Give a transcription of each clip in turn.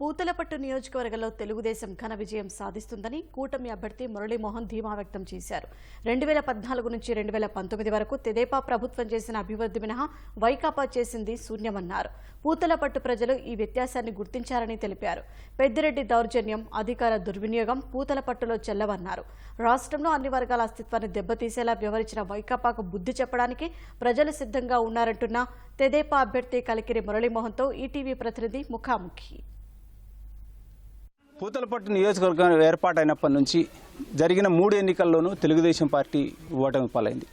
పూతలపట్టు నియోజకవర్గంలో తెలుగుదేశం ఘన విజయం సాధిస్తుందని కూటమి అభ్యర్థి మురళీమోహన్ ధీమా వ్యక్తం చేశారు. రెండు వేల పద్నాలుగు నుంచి రెండు వేల పంతొమ్మిది వరకు తెదేపా ప్రభుత్వం చేసిన అభివృద్ధి మినహా వైకాపా చేసింది శూన్యమన్నారు. పూతలపట్టు ప్రజలు ఈ వ్యత్యాసాన్ని గుర్తించారని తెలిపారు. పెద్దిరెడ్డి దౌర్జన్యం అధికార దుర్వినియోగం పూతలపట్టులో చెల్లవన్నారు. రాష్ట్రంలో అన్ని వర్గాల అస్తిత్వాన్ని దెబ్బతీసేలా వ్యవహరించిన వైకాపాకు బుద్ధి చెప్పడానికి ప్రజలు సిద్ధంగా ఉన్నారంటున్న తెదేపా అభ్యర్థి కలికిరి మురళీమోహన్తో ఈటీవీ ప్రతినిధి ముఖాముఖి. పూతలపట్టు నియోజకవర్గం ఏర్పాటైనప్పటి నుంచి జరిగిన మూడు ఎన్నికల్లోనూ తెలుగుదేశం పార్టీ ఓటమి పాలైంది.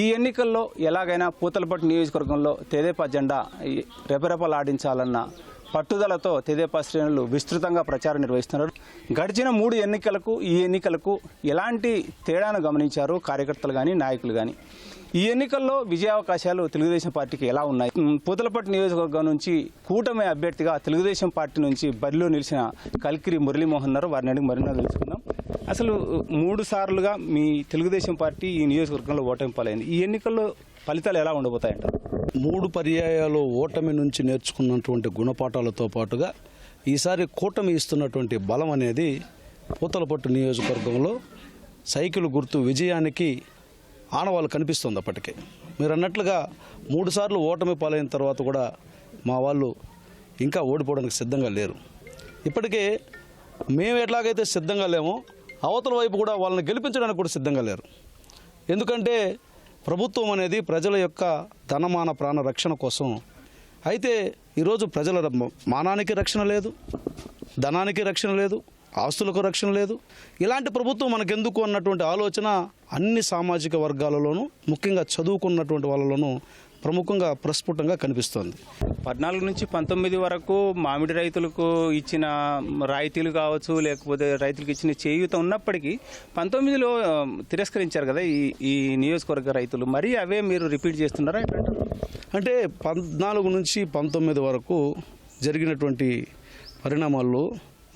ఈ ఎన్నికల్లో ఎలాగైనా పూతలపట్టు నియోజకవర్గంలో తెదేపా జెండా రెపరెపలాడించాలన్న పట్టుదలతో తెదేపా శ్రేణులు విస్తృతంగా ప్రచారం నిర్వహిస్తున్నారు. గడిచిన మూడు ఎన్నికలకు ఈ ఎన్నికలకు ఎలాంటి తేడాను గమనించారు కార్యకర్తలు కానీ నాయకులు కానీ ఈ ఎన్నికల్లో విజయావకాశాలు తెలుగుదేశం పార్టీకి ఎలా ఉన్నాయి? పూతలపట్టు నియోజకవర్గం నుంచి కూటమి అభ్యర్థిగా తెలుగుదేశం పార్టీ నుంచి బరిలో నిలిచిన కల్కిరి మురళీమోహన్ గారు వారిని అడిగి మరిన్నో తెలుసుకుందాం. అసలు మూడు సార్లుగా మీ తెలుగుదేశం పార్టీ ఈ నియోజకవర్గంలో ఓటమి పాలైంది. ఈ ఎన్నికల్లో ఫలితాలు ఎలా ఉండబోతాయంటారు? మూడు పర్యాయాలు ఓటమి నుంచి నేర్చుకున్నటువంటి గుణపాఠాలతో పాటుగా ఈసారి కూటమి ఇస్తున్నటువంటి బలం అనేది పూతలపట్టు నియోజకవర్గంలో సైకిల్ గుర్తు విజయానికి ఆనవాళ్ళు కనిపిస్తుంది అప్పటికే. మీరు అన్నట్లుగా మూడుసార్లు ఓటమి పాలైన తర్వాత కూడా మా వాళ్ళు ఇంకా ఓడిపోవడానికి సిద్ధంగా లేరు. ఇప్పటికే మేము ఎట్లాగైతే సిద్ధంగా లేమో అవతల వైపు కూడా వాళ్ళని గెలిపించడానికి కూడా సిద్ధంగా లేరు. ఎందుకంటే ప్రభుత్వం అనేది ప్రజల యొక్క ధనమాన ప్రాణ రక్షణ కోసం. అయితే ఈరోజు ప్రజల మానానికి రక్షణ లేదు ధనానికి రక్షణ లేదు ఆస్తులకు రక్షణ లేదు. ఇలాంటి ప్రభుత్వం మనకెందుకు అన్నటువంటి ఆలోచన అన్ని సామాజిక వర్గాలలోనూ ముఖ్యంగా చదువుకున్నటువంటి వాళ్ళలోనూ ప్రముఖంగా ప్రస్ఫుటంగా కనిపిస్తోంది పద్నాలుగు నుంచి పంతొమ్మిది వరకు మామిడి రైతులకు ఇచ్చిన రాయితీలు కావచ్చు లేకపోతే రైతులకు ఇచ్చిన చేయూత ఉన్నప్పటికీ పంతొమ్మిదిలో తిరస్కరించారు కదా ఈ ఈ నియోజకవర్గ రైతులు మరి అవే మీరు రిపీట్ చేస్తున్నారా? అంటే పద్నాలుగు నుంచి పంతొమ్మిది వరకు జరిగినటువంటి పరిణామాల్లో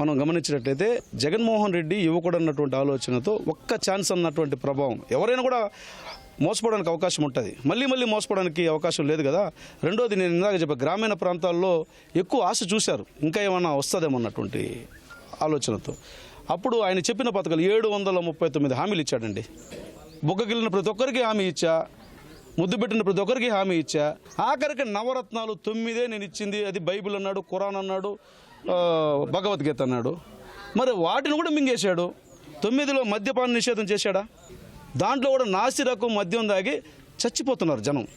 మనం గమనించినట్లయితే జగన్మోహన్ రెడ్డి యువకుడు అన్నటువంటి ఆలోచనతో ఒక్క ఛాన్స్ అన్నటువంటి ప్రభావం ఎవరైనా కూడా మోసపోవడానికి అవకాశం ఉంటుంది. మళ్ళీ మళ్ళీ మోసపోవడానికి అవకాశం లేదు కదా. రెండోది నేను ఇందాక చెప్పా గ్రామీణ ప్రాంతాల్లో ఎక్కువ ఆశ చూశారు. ఇంకా ఏమైనా వస్తుందేమో అన్నటువంటి ఆలోచనతో. అప్పుడు ఆయన చెప్పిన పథకాలు ఏడు వందల ముప్పై తొమ్మిది హామీలు ఇచ్చాడండి. బుగ్గగిలిన ప్రతి ఒక్కరికి హామీ ఇచ్చా ముద్దు పెట్టిన ప్రతి ఒక్కరికి హామీ ఇచ్చా. ఆఖరికి నవరత్నాలు తొమ్మిదే నేను ఇచ్చింది. అది బైబిల్ అన్నాడు ఖురాన్ అన్నాడు భగవద్గీత అన్నాడు. మరి వాటిని కూడా మింగేశాడు. తొమ్మిదిలో మద్యపాన నిషేధం చేశాడా? దాంట్లో కూడా నాసి రకం మద్యం దాగి చచ్చిపోతున్నారు జనం.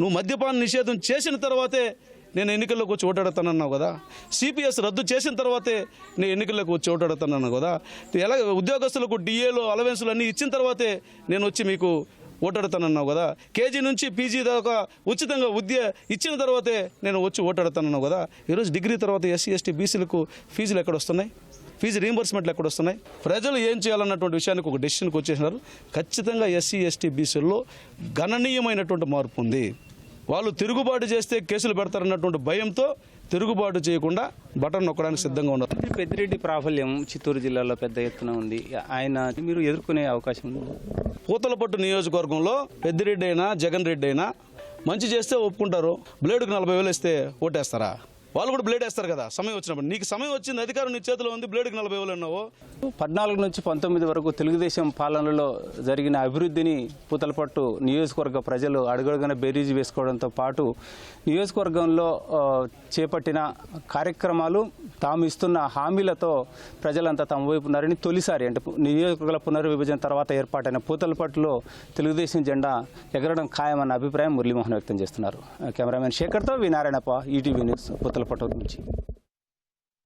నువ్వు మద్యపాన నిషేధం చేసిన తర్వాతే నేను ఎన్నికల్లోకి వచ్చి ఓటాడతానన్నావు కదా. సిపిఎస్ రద్దు చేసిన తర్వాతే నేను ఎన్నికల్లోకి వచ్చి ఓటాడతానన్నావు కదా. ఎలా ఉద్యోగస్తులకు డిఏలు అలవెన్సులు అన్నీ ఇచ్చిన తర్వాతే నేను వచ్చి మీకు ఓటాడతానన్నావు కదా. కేజీ నుంచి పీజీ దాకా ఉచితంగా ఉద్య ఇచ్చిన తర్వాతే నేను వచ్చి ఓటాడతానన్నావు కదా. ఈరోజు డిగ్రీ తర్వాత ఎస్సీ ఎస్టీ బీసీలకు ఫీజులు ఎక్కడ వస్తున్నాయి? ఫీజు రీంబర్స్మెంట్లు ఎక్కడ వస్తున్నాయి? ప్రజలు ఏం చేయాలన్నటువంటి విషయానికి ఒక డెసిషన్కి వచ్చేసినారు. ఖచ్చితంగా ఎస్సీ ఎస్టీ బీసీల్లో గణనీయమైనటువంటి మార్పు ఉంది. వాళ్ళు తిరుగుబాటు చేస్తే కేసులు పెడతారన్నటువంటి భయంతో తిరుగుబాటు చేయకుండా బటన్ నొక్కడానికి సిద్ధంగా ఉన్నారు. పెద్దిరెడ్డి ప్రాబల్యం చిత్తూరు జిల్లాలో పెద్ద ఎత్తున ఉంది. ఆయన మీరు ఎదుర్కొనే అవకాశం ఉంది. పూతలపట్టు నియోజకవర్గంలో పెద్దిరెడ్డి అయినా జగన్ రెడ్డి అయినా మంచి చేస్తే ఒప్పుకుంటారు. బ్లేడ్కి నలభై వేలు ఇస్తే ఓటేస్తారా? వాళ్ళు కూడా బ్లేడ్ వేస్తారు కదా సమయం వచ్చినప్పుడు. నీకు సమయం వచ్చింది అధికారం నీ చేతిలో ఉంది బ్లేడ్కి నలభై వేలు అన్నావు. పద్నాలుగు నుంచి పంతొమ్మిది వరకు తెలుగుదేశం పాలనలో జరిగిన అభివృద్ధిని పూతలపట్టు నియోజకవర్గ ప్రజలు అడుగడుగున బేరీజు వేసుకోవడంతో పాటు నియోజకవర్గంలో చేపట్టిన కార్యక్రమాలు తాము ఇస్తున్న హామీలతో ప్రజలంతా తమ వైపు ఉన్నారని తొలిసారి అంటే నియోజకవర్గాల పునర్విభజన తర్వాత ఏర్పాటైన పూతలపట్టులో తెలుగుదేశం జెండా ఎగరడం ఖాయమన్న అభిప్రాయం మురళీమోహన్ వ్యక్తం చేస్తున్నారు. Cameraman శేఖర్తో V Narayanappa ETV news Puthalapattu నుంచి.